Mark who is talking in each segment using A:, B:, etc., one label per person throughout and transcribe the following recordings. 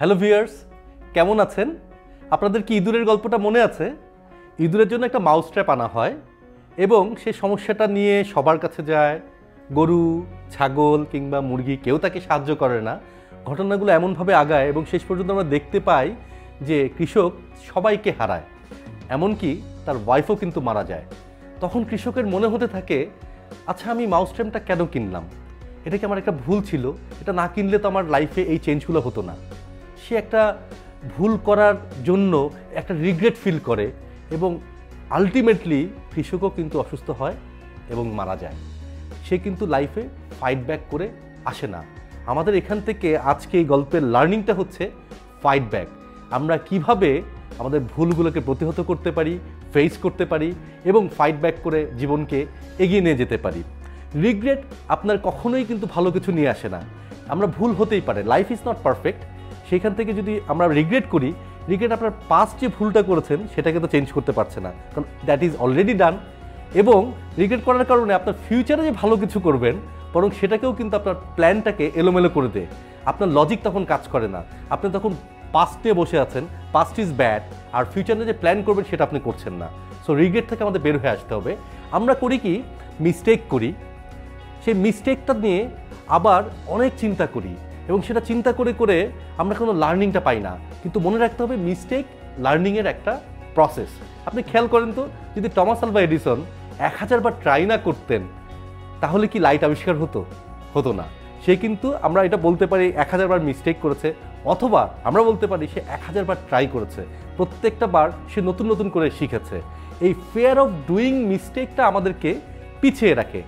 A: Hello viewers, কেমন আছেন? আপনাদের কি ইঁদুরের গল্পটা মনে আছে? ইঁদুরের জন্য একটা মাউস ট্র্যাপ আনা হয় এবং সে সমস্যাটা নিয়ে সবার কাছে যায়। গরু, ছাগল কিংবা মুরগি কেউ তাকে সাহায্য করে না। ঘটনাগুলো এমনভাবে আগায় এবং শেষ পর্যন্ত আমরা দেখতে পাই যে কৃষক সবাইকে হারায়। এমনকি তার ওয়াইফও কিন্তু মারা যায়। তখন কৃষকের মনে হতে থাকে আচ্ছা আমি মাউস ট্র্যাপটা কেন কিনলাম? এটা কি আমার একটা ভুল ছিল? এটা না কিনলে তো আমার লাইফে এই চেঞ্জগুলো হতো না। সে একটা ভুল করার জন্য একটা রিগ্রেট ফিল করে এবং আলটিমেটলি কৃষকও কিন্তু অসুস্থ হয় এবং মারা যায়। সে কিন্তু লাইফে ফাইট ব্যাক করে আসে না। আমাদের এখান থেকে আজকে এই গল্পের লার্নিংটা হচ্ছে ফাইট ব্যাক আমরা কীভাবে আমাদের ভুলগুলোকে প্রতিহত করতে পারি ফেস করতে পারি এবং ফাইট ব্যাক করে জীবনকে এগিয়ে নিয়ে যেতে পারি। রিগ্রেট আপনার কখনোই কিন্তু ভালো কিছু নিয়ে আসে না। আমরা ভুল হতেই পারে। লাইফ ইজ নট পারফেক্ট সেখান থেকে যদি আমরা রিগ্রেট করি রিগ্রেট আপনার পাস্ট যে ভুলটা করেছেন সেটাকে তো চেঞ্জ করতে পারছে না। কারণ দ্যাট ইজ অলরেডি ডান এবং রিগ্রেট করার কারণে আপনার ফিউচারে যে ভালো কিছু করবেন, বরং সেটাকেও কিন্তু আপনার প্ল্যানটাকে এলোমেলো করে দেয়। আপনার লজিক তখন কাজ করে না। আপনি তখন পাস্টে বসে আছেন পাস্ট ইজ ব্যাড আর ফিউচারে যে প্ল্যান করবেন, সেটা আপনি করছেন না। সো রিগ্রেট থেকে আমাদের বের হয়ে আসতে হবে। আমরা করি কি? মিস্টেক করি। সেই মিস্টেকটা নিয়ে আবার অনেক চিন্তা করি। এবং সেটা চিন্তা করে করে আমরা কোনো লার্নিংটা পাই না। কিন্তু মনে রাখতে হবে মিস্টেক লার্নিংয়ের একটা প্রসেস আপনি খেয়াল করেন তো, যদি টমাস আলভা এডিসন এক হাজার বার ট্রাই না করতেন, তাহলে কি লাইট আবিষ্কার হতো? হতো না। সে কিন্তু আমরা এটা বলতে পারি এক হাজার বার মিস্টেক করেছে, অথবা আমরা বলতে পারি সে এক হাজার বার ট্রাই করেছে। প্রত্যেকটা বার সে নতুন নতুন করে শিখেছে। এই ফেয়ার অফ ডুইং মিস্টেকটা আমাদেরকে পিছিয়ে রাখে।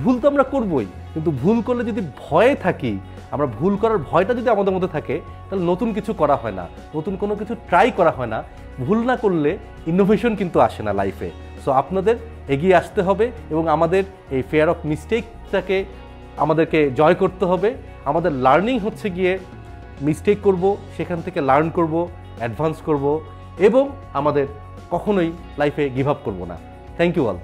A: ভুল তো আমরা করবই, কিন্তু ভুল করলে যদি ভয়ে থাকি আমরা ভুল করার ভয়টা যদি আমাদের মধ্যে থাকে, তাহলে নতুন কিছু করা হয় না। নতুন কোনো কিছু ট্রাই করা হয় না। ভুল না করলে ইনোভেশন কিন্তু আসে না লাইফে সো আপনাদের এগিয়ে আসতে হবে এবং আমাদের এই ফেয়ার অফ মিস্টেকটাকে আমাদেরকে জয় করতে হবে। আমাদের লার্নিং হচ্ছে গিয়ে মিস্টেক করব, সেখান থেকে লার্ন করব অ্যাডভান্স করব এবং আমাদের কখনোই লাইফে গিভ আপ করব না। Thank you all